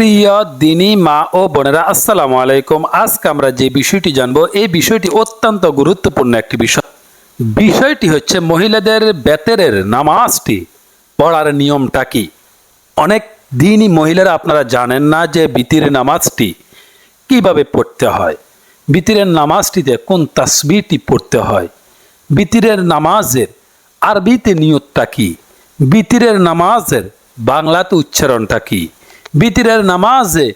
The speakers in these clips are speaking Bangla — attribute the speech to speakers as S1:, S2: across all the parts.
S1: প্রিয় দিনী মা ও বোনেরা, আসসালামু আলাইকুম। আজকে আমরা যে বিষয়টি জানব, এই বিষয়টি অত্যন্ত গুরুত্বপূর্ণ একটি বিষয়। বিষয়টি হচ্ছে মহিলাদের বেতেরের নামাজটি পড়ার নিয়মটা কি? অনেক দিনই মহিলারা আপনারা জানেন না যে বিতির নামাজটি কীভাবে পড়তে হয়। বিতিরের নামাজটিতে কোন তাসবিরটি পড়তে হয়? বিতিরের নামাজের আরবিতে নিয়তটা কি? বিতিরের নামাজের বাংলাতে উচ্চারণটা কি? বিতিরের নামাজে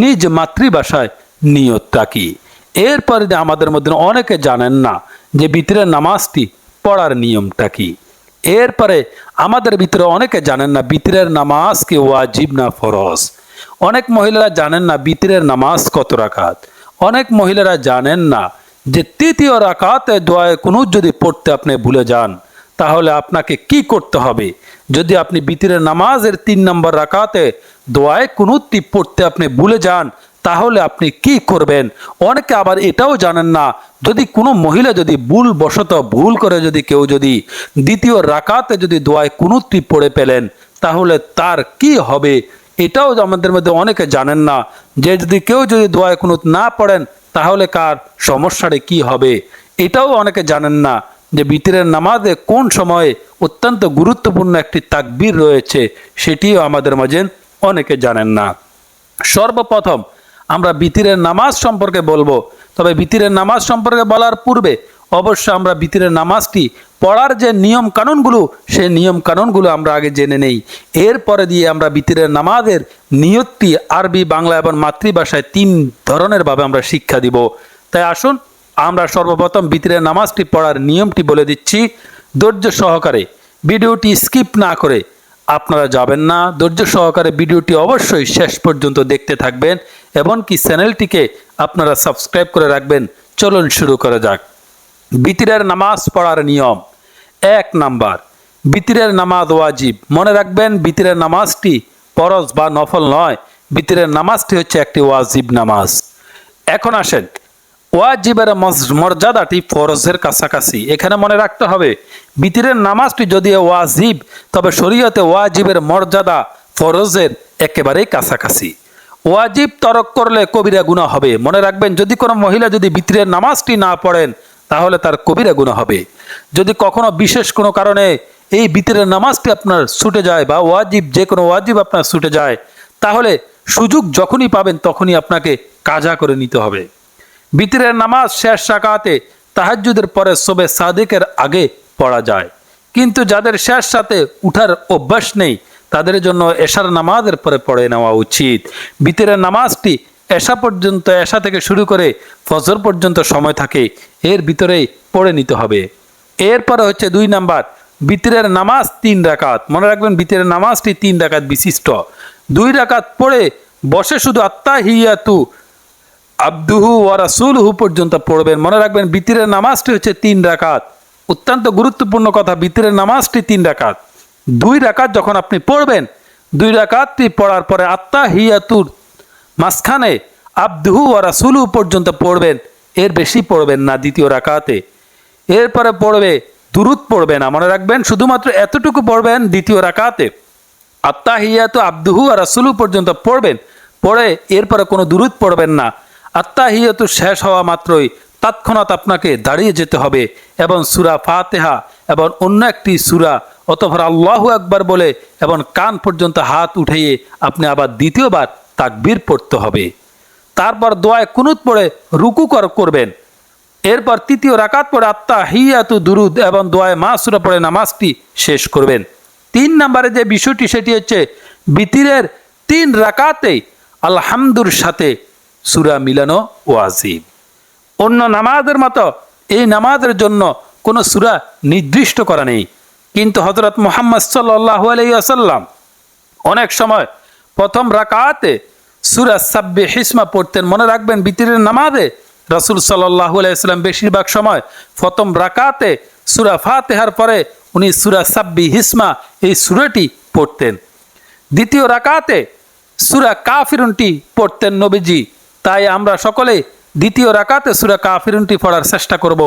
S1: নিজ মাতৃভাষায় নিয়তটা কি এরপরে আমাদের মধ্যে অনেকে জানেন না যে বিতিরের নামাজটি পড়ার নিয়মটা কি। এরপরে আমাদের ভিতরে অনেকে জানেন না বিতিরের নামাজ কি ওয়াজিব না ফরজ। অনেক মহিলারা জানেন না বিতিরের নামাজ কত রাকাত। অনেক মহিলারা জানেন না যে তৃতীয় রাকাতে দোয়ায় কোনো যদি পড়তে আপনি ভুলে যান, তাহলে আপনাকে কি করতে হবে? যদি আপনি বিতিরের নামাজের তিন নম্বর রাকাতে দোয়ায় কুনুতি পড়তে আপনি ভুলে যান, তাহলে আপনি কি করবেন? অনেকে আবার এটাও জানেন না, যদি কোনো মহিলা যদি ভুল বশত, ভুল করে যদি কেউ যদি দ্বিতীয় রাকাতে যদি দোয়ায় কুনুতি পড়ে পেলেন তাহলে তার কি হবে? এটাও আমাদের মধ্যে অনেকে জানেন না, যে যদি কেউ যদি দোয়ায় কুনুত না পড়েন, তাহলে কার সমস্যাটা কি হবে? এটাও অনেকে জানেন না। যে বিতিরের নামাজে কোন সময়ে অত্যন্ত গুরুত্বপূর্ণ একটি তাকবীর রয়েছে, সেটিও আমাদের মাঝে অনেকে জানেন না। সর্বপ্রথম আমরা বিতিরের নামাজ সম্পর্কে বলব। তবে বিতিরের নামাজ সম্পর্কে বলার পূর্বে অবশ্য আমরা বিতিরের নামাজটি পড়ার যে নিয়ম কানুনগুলো সেই নিয়ম কানুনগুলো আমরা আগে জেনে নেই। এরপরে দিয়ে আমরা বিতিরের নামাজের নিয়তটি আরবি, বাংলা এবং মাতৃভাষায় তিন ধরনের ভাবে আমরা শিক্ষা দিব। তাই আসুন আমরা সর্বপ্রথম বিতিরের নামাজটি পড়ার নিয়মটি বলে দিচ্ছি। ধৈর্য সহকারে ভিডিওটি স্কিপ না করে আপনারা যাবেন না। ধৈর্য সহকারে ভিডিওটি অবশ্যই শেষ পর্যন্ত দেখতে থাকবেন এমনকি চ্যানেলটিকে আপনারা সাবস্ক্রাইব করে রাখবেন। চলুন শুরু করা যাক। বিতিরের নামাজ পড়ার নিয়ম। এক নাম্বার বিতিরের নামাজ ওয়াজিব। মনে রাখবেন বিতিরের নামাজটি ফরজ বা নফল নয়। বিতিরের নামাজটি হচ্ছে একটি ওয়াজিব নামাজ। এখন আসেন ওয়াজিবের মর্যাদাটি ফরজের কাছাকাছি। এখানে মনে রাখতে হবে, বিতিরের নামাজটি যদিও ওয়াজিব, তবে শরীয়তে ওয়াজিবের মর্যাদা ফরজের একেবারেই কাছাকাছি। ওয়াজিব তরক করলে কবিরা গুণা হবে। মনে রাখবেন, যদি কোনো মহিলা যদি বিতিরের নামাজটি না পড়েন, তাহলে তার কবিরা গুণা হবে। যদি কখনো বিশেষ কোনো কারণে এই বিতিরের নামাজটি আপনার ছুটে যায় বা ওয়াজিব, যে কোনো ওয়াজিব আপনার ছুটে যায়, তাহলে সুযোগ যখনই পাবেন, তখনই আপনাকে কাজা করে নিতে হবে। বিতিরের নামাজ শেষ সাকাতে তাহাজ্জুদের পরে সবে সাদিকের আগে পড়া যায়। কিন্তু যাদের শেষ সাথে উঠার অভ্যাস নেই, তাদের জন্য এশার নামাজের পরে পড়ে নেওয়া উচিত। বিতিরের নামাজটি এশা পর্যন্ত, এশা থেকে শুরু করে ফজর পর্যন্ত সময় থাকে, এর ভিতরেই পড়ে নিতে হবে। এরপরে হচ্ছে দুই নাম্বার, বিতিরের নামাজ তিন রাকাত। মনে রাখবেন, বিতিরের নামাজটি তিন রাকাত বিশিষ্ট। দুই রাকাত পড়ে বসে শুধু আত্মা হিয়াতু আব্দুহু ওয়া রাসূলহু পর্যন্ত পড়বেন। মনে রাখবেন, বিতিরের নামাজটি হচ্ছে তিন রাকাত। অত্যন্ত গুরুত্বপূর্ণ কথা, বিতিরের নামাজটি তিন রাকাত। দুই রাকাত যখন আপনি পড়বেন, দুই রাকাতটি পড়ার পরে আত্মা হিয়াতুর মাঝখানে আব্দুহু ওয়া রাসূলহু পর্যন্ত পড়বেন। এর বেশি পড়বেন না দ্বিতীয় রাকাতে। এরপরে পড়বে, দুরুদ পড়বে না। মনে রাখবেন, শুধুমাত্র এতটুকু পড়বেন দ্বিতীয় রাকাতে। আত্মাহিয়াতু আব্দুহু আর রাসুলু পর্যন্ত পড়বেন। পড়ে এরপরে কোনো দুরুদ পড়বেন না। আত্মাহিয়াতু শেষ হওয়া মাত্রই তৎক্ষণাৎ আপনাকে দাঁড়িয়ে যেতে হবে এবং সুরা ফাতেহা এবং অন্য একটি সুরা অতভর আল্লাহু একবার বলে এবং কান পর্যন্ত হাত উঠিয়ে আপনি আবার দ্বিতীয়বার তাকবীর পড়তে হবে। তারপর দোয়ায় কুনুত পড়ে রুকু কর, করবেন। এরপর তৃতীয় রাকাত পড়ে আত্মা হিয়াতু দুরুদ এবং দোয়ায় মা সুরা পড়ে নামাজটি শেষ করবেন। তিন নম্বরে যে বিষয়টি সেটি হচ্ছে বিতিরের তিন রাকাতে আলহামদুর সাথে সুরা মিলানো ওয়াজিব। অন্য নামাজের মতো এই নামাজের জন্য কোনো সুরা নির্দিষ্ট করা নেই। কিন্তু হজরত মোহাম্মদ সাল্লাহ আলাইসাল্লাম অনেক সময় প্রথম রাকাতে সুরা সাব্বে হিসমা পড়তেন। মনে রাখবেন, বিতিরের নামাজে রসুল সাল্লাহ আলাইসাল্লাম বেশিরভাগ সময় প্রথম রাকাতে সুরা ফাতেহার পরে উনি সুরা সাব্বি হিসমা এই সুরাটি পড়তেন। দ্বিতীয় রাকাতে সুরা কাফিরুনটি পড়তেন নবীজি। তাই আমরা সকলে দ্বিতীয় রাকাতে সুরা কাফিরুনটি পড়ার চেষ্টা করব।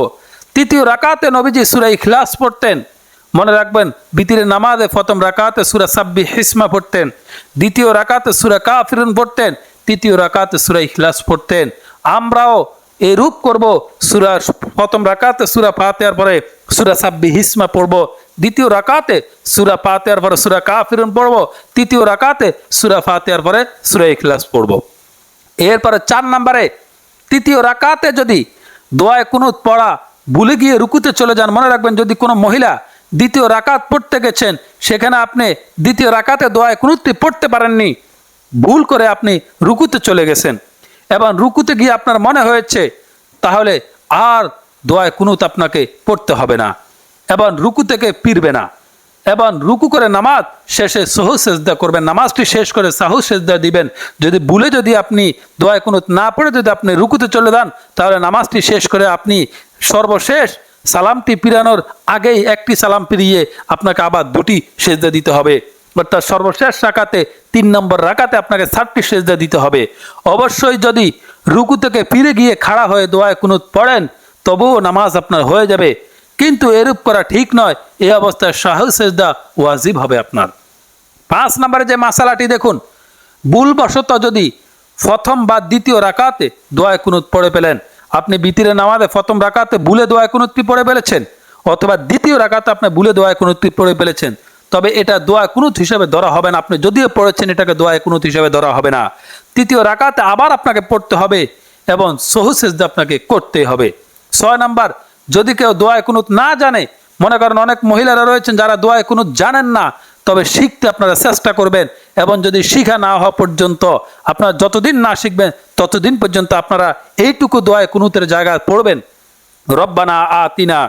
S1: তৃতীয় রাকাতে নবীজি সুরা ইখলাস পড়তেন। মনে রাখবেন, বিতিরের নামাজে প্রথম রাকাতে সুরা সাব্বি হিসমা পড়তেন। দ্বিতীয় রাকাতে সুরা কাফিরুন পড়তেন। তৃতীয় রাকাতে সুরা ইখলাস পড়তেন। আমরাও এরূপ করব, সুরা প্রথম রাকাতে সুরা ফাতেহার পরে সুরা সাব্বি হিসমা পড়ব। দ্বিতীয় রাকাতে সুরা ফাতেহার পরে সুরা কাফিরুন পড়ব। তৃতীয় রাকাতে সুরা ফাতেহার পরে সুরা ইখলাস পড়ব। এরপরে চার নম্বরে, তৃতীয় রাকাতে যদি দোয়ায় কুনুত পড়া, ভুলে গিয়ে রুকুতে চলে যান, মনে রাখবেন যদি কোনো মহিলা দ্বিতীয় রাকাত পড়তে গেছেন, সেখানে আপনি দ্বিতীয় রাকাতে দোয়ায় কুনুতটি পড়তে পারেননি, ভুল করে আপনি রুকুতে চলে গেছেন। এবং রুকুতে গিয়ে আপনার মনে হয়েছে, তাহলে আর দোয়ায় কুনুত আপনাকে পড়তে হবে না, এবং রুকু থেকে ফিরবে না। এবং রুকু করে নামাজ শেষে সহু সেজদা করবেন। নামাজটি শেষ করে সাহু সেজদা দিবেন। যদি ভুলে যদি আপনি দোয়ায় কোনো না পড়ে যদি আপনি রুকুতে চলে যান, তাহলে নামাজটি শেষ করে আপনি সর্বশেষ সালামটি পিরানোর আগেই একটি সালাম পিরিয়ে আপনাকে আবার দুটি সেজদা দিতে হবে। অর্থাৎ সর্বশেষ রাখাতে তিন নম্বর রাকাতে আপনাকে ষাটটি সেজদা দিতে হবে। অবশ্যই যদি রুকু থেকে ফিরে গিয়ে খাড়া হয়ে দোয়ায় কুনুত পড়েন, তবুও নামাজ আপনার হয়ে যাবে। কিন্তু এরূপ করা ঠিক নয়। এই অবস্থায় শাহু সেজদা ওয়াজিব হবে আপনার। পাঁচ নম্বরে যে মাসালাটি দেখুন, ভুলবশত যদি প্রথম বা দ্বিতীয় রাকাতে দোয়ায় কুনুত পড়ে পেলেন আপনি বিতিরে নামাজে প্রথম রাকাতে ভুলে দোয়ায় কুনুতটি পড়ে ফেলেছেন, অথবা দ্বিতীয় রাকাতে আপনি ভুলে দোয়ায় কুনুতটি পড়ে ফেলেছেন, তবে এটা দোয়া কুনুত হিসেবে ধরা হবে না। আপনি যদিও পড়েছেন, এটাকে দোয়ায় কুনুত হিসেবে ধরা হবে না। তৃতীয় রাকাতে আবার আপনাকে পড়তে হবে এবং সহু সেজদা আপনাকে করতে হবে। ছয় নাম্বার যদি কেউ দোয়ায় কুনুত না জানে, মনে করেন অনেক মহিলারা রয়েছেন যারা দোয়ায় কুনুত জানেন না, তবে শিখতে আপনারা চেষ্টা করবেন। এবং যদি শিখা না হওয়া পর্যন্ত আপনারা যতদিন না শিখবেন, ততদিন পর্যন্ত আপনারা এইটুকু দোয়ায় কুনুতের জায়গায় পড়বেন। রব্বানা আতিনা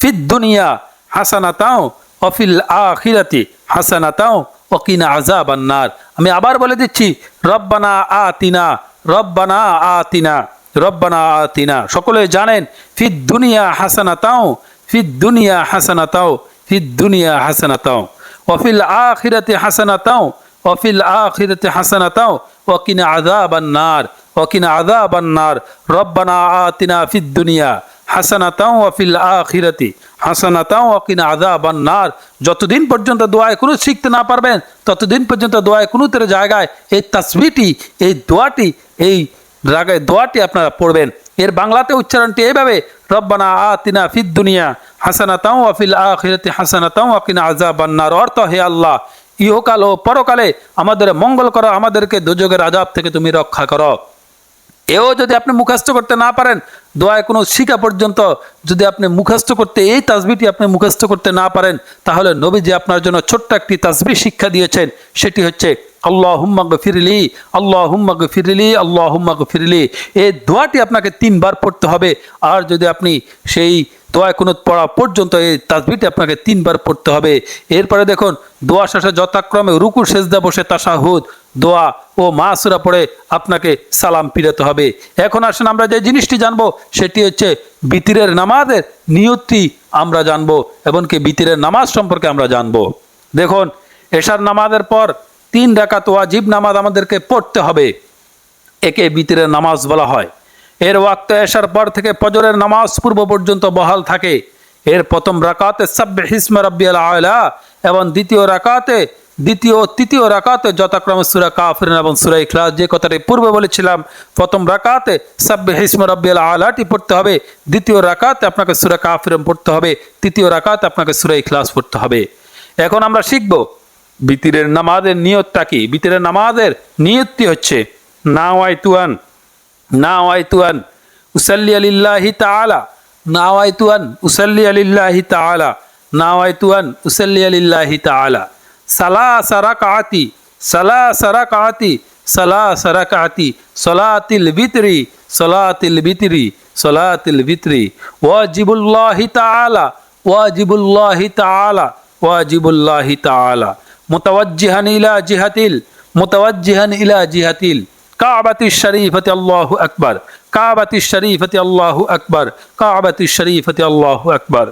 S1: ফিদ দুনিয়া হাসানাতাও অফিল আখিরাতি হাসানাতাও ওকিনা আজাব আন্নার আমি আবার বলে দিচ্ছি, রব্বানা আতিনা রব্বানা আতিনা। রব্বানা আতিনা। সকলে জানেন, ফিদ দুনিয়া হাসানাতাও, ফিদ দুনিয়া হাসানাতাও, ফিদ দুনিয়া হাসানাতাও। ওফিল আখিরাতি অফিল ওফিল আখিরাতি হাসানাতাও ওকিনা আজাব আন্নার ওকিনা আজাব আন্নার রব্বানা আতিনা ফিদ দুনিয়া হাসানাতাও ওফিল আখিরাতি হাসানাতাও ওকিনা আজাব আন্নার যতদিন পর্যন্ত দোয়ায় কোনো শিখতে না পারবেন, ততদিন পর্যন্ত দোয়ায় কুনুতের জায়গায় এই তাসবিটি এই দোয়াটি, এই দোয়াটি আপনারা পড়বেন। এর বাংলাতে উচ্চারণটি এইভাবে, রব্বানা আতিনা ফিদ দুনিয়া হাসানা তাও আফিল আখিরাতে হাসানা তাও আকিনা আজাব বান্নার অর্থ, হে আল্লাহ, ইহকাল ও পরকালে আমাদের মঙ্গল করো, আমাদেরকে দুযোগের আজাব থেকে তুমি রক্ষা করো। এও যদি আপনি মুখাস্থ করতে না পারেন, দোয়ায় কোনো শিকা পর্যন্ত যদি আপনি মুখাস্থ করতে এই তাসবিটি আপনি মুখাস্থ করতে না পারেন, তাহলে নবীজি আপনার জন্য ছোট্ট একটি তাসবি শিক্ষা দিয়েছেন। সেটি হচ্ছে আল্লাহ হুম্মাগ ফিরলি আল্লাহ হুম্মাগ ফিরলি আল্লাহ হুম্মাগ ফিরলি এই দোয়াটি আপনাকে তিনবার পড়তে হবে। আর যদি আপনি সেই দোয়া কোনো পড়া পর্যন্ত এই তাসবিটি আপনাকে তিনবার পড়তে হবে। এরপরে দেখুন, দোয়া শেষে যথাক্রমে রুকুর সেজদা বসে তাসাহুদ দোয়া ও মাসুরা পড়ে আপনাকে সালাম ফিরাতে হবে। এখন আসেন আমরা যে জিনিসটি জানব, সেটি হচ্ছে বিতিরের নামাজের নিয়তি আমরা জানব, এমনকি বিতিরের নামাজ সম্পর্কে আমরা জানব। দেখুন, এশার নামাজের পর তিন রাকাত ওয়াজিব নামাজ আমাদেরকে পড়তে হবে। একে বিতিরের নামাজ বলা হয়। এর ওয়াক্ত এসার পর থেকে ফজরের নামাজ পূর্ব পর্যন্ত বহাল থাকে। এর প্রথম রাকাতে সাব্বে হিসমা রব্বিয়াল আয়লা এবং দ্বিতীয় রাকাতে, দ্বিতীয় তৃতীয় রাকাতে যথাক্রমে সুরা কাফিরিন এবং সুরা ইখলাস যে কথাটি পূর্বে বলেছিলাম, প্রথম রাকাতে সাব্বে হিসমা রব্বিয়াল আলাটি পড়তে হবে, দ্বিতীয় রাকাতে আপনাকে সুরা কাফিরন পড়তে হবে, তৃতীয় রাকাতে আপনাকে সুরা ইখলাস পড়তে হবে। এখন আমরা শিখব, বিতিরের নামাজের নিয়তটা কি? বিতিরের নামাজের নিয়তটি হচ্ছে নাওয়াইতুয়ান নাওয়াইতুয়ান উসাল্লি আলিল্লাহি তাআলা নাওয়াইতুয়ান উসাল্লি আলিল্লাহি তাআলা নাওয়াইতুয়ান উসাল্লি আলিল্লাহি তাআলা সালাসা রাকাতি সালাসা রাকাতি সালাসা রাকাতি সলাতিল বিতরি সলাতিল বিতরি সলাতিল বিতরি ওয়াজিবুল্লাহি তাআলা ওয়াজিবুল্লাহি তাআলা ওয়াজিবুল্লাহি তাআলা মুতাওয়াজ্জিহান ইলা জিহাতিল মুতাওয়াজ্জিহান ইলা জিহাতিল কাবাতি শরীফতি আল্লাহু আকবার, কাবাতি শরীফতি আল্লাহু আকবার, কাবাতি শরীফতি আল্লাহু আকবার।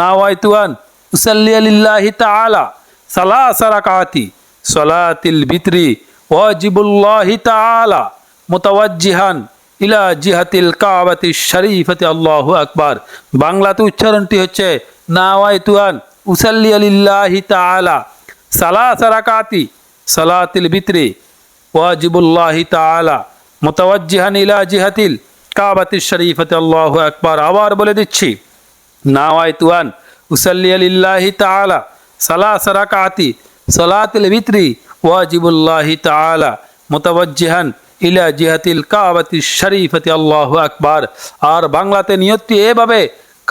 S1: নাওয়াইতুয়ান উসাল্লি লিল্লাহি তাআলা, সালাসা রাকাতি, সলাতিল বিতরি, ওয়াজিবুল্লাহি তাআলা, মুতাওয়াজ্জিহান ইলা জিহাতিল কাবাতি শরীফতি আল্লাহু আকবার। বাংলাতে উচ্চারণটি হচ্ছে নাওয়াইতুয়ান উসাল্লি আলিল্লাহি তাআলা, সালাসা রাকাতি, সালাতিল বিত্রি ওয়াজিবুল্লাহি তাআলা, মুতাওয়াজ্জিহান ইলা জিহাতিল কাবাতিশ শরীফাতে, আল্লাহু আকবার। আবার বলে দিচ্ছি নাওয়াইতু আন উসাল্লি আলিল্লাহি তাআলা, সালাসা রাকাতি, সালাতিল বিত্রি, ওয়াজিবুল্লাহি তাআলা, মুতাওয়াজ্জিহান ইলা জিহাতিল কাবাতি শরীফতি, আল্লাহু আকবার। আর বাংলাতে নিয়তটি এভাবে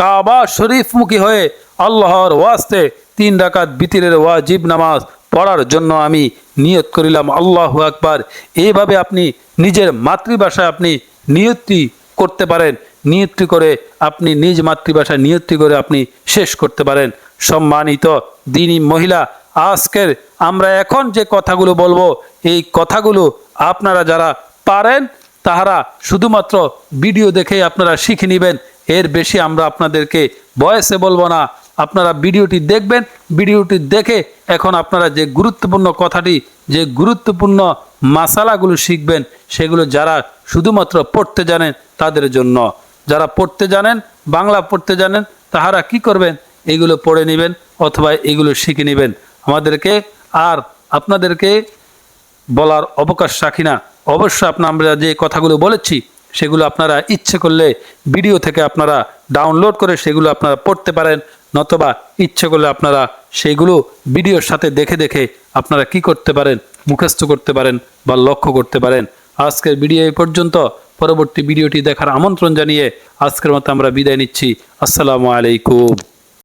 S1: কাবা শরীফমুখী হয়ে আল্লাহর ওয়াস্তে তিন ডাকাত বিতিরের ওয়াজিব নামাজ পড়ার জন্য আমি নিয়ত করিলাম, আল্লাহু আকবার। এইভাবে আপনি নিজের মাতৃভাষায় আপনি নিয়তটি করতে পারেন। নিয়তটি করে আপনি নিজ মাতৃভাষায় নিয়তটি করে আপনি শেষ করতে পারেন। সম্মানিত দিনী মহিলা, আজকের আমরা এখন যে কথাগুলো বলব, এই কথাগুলো আপনারা যারা পারেন, তাহারা শুধুমাত্র ভিডিও দেখে আপনারা শিখে নেবেন। এর বেশি আমরা আপনাদেরকে বয়সে বলব না। আপনারা ভিডিওটি দেখবেন, ভিডিওটি দেখে এখন আপনারা যে গুরুত্বপূর্ণ কথাটি, যে গুরুত্বপূর্ণ মাসালাগুলো শিখবেন, সেগুলো যারা শুধুমাত্র পড়তে জানেন তাদের জন্য। যারা পড়তে জানেন, বাংলা পড়তে জানেন, তাহারা কি করবেন? এগুলো পড়ে নেবেন অথবা এগুলো শিখে নেবেন। আমাদেরকে আর আপনাদেরকে বলার অবকাশ রাখি না। আপনার, আমরা যে কথাগুলো বলেছি, সেগুলো আপনারা ইচ্ছে করলে ভিডিও থেকে আপনারা ডাউনলোড করে সেগুলো আপনারা পড়তে পারেন। নতবা ইচ্ছে করলে আপনারা সেইগুলো ভিডিওর সাথে দেখে দেখে আপনারা কি করতে পারেন, মুখস্থ করতে পারেন বা লক্ষ্য করতে পারেন। আজকের ভিডিও এই পর্যন্ত। পরবর্তী ভিডিওটি দেখার আমন্ত্রণ জানিয়ে আজকের মতো আমরা বিদায় নিচ্ছি। আসসালামু আলাইকুম।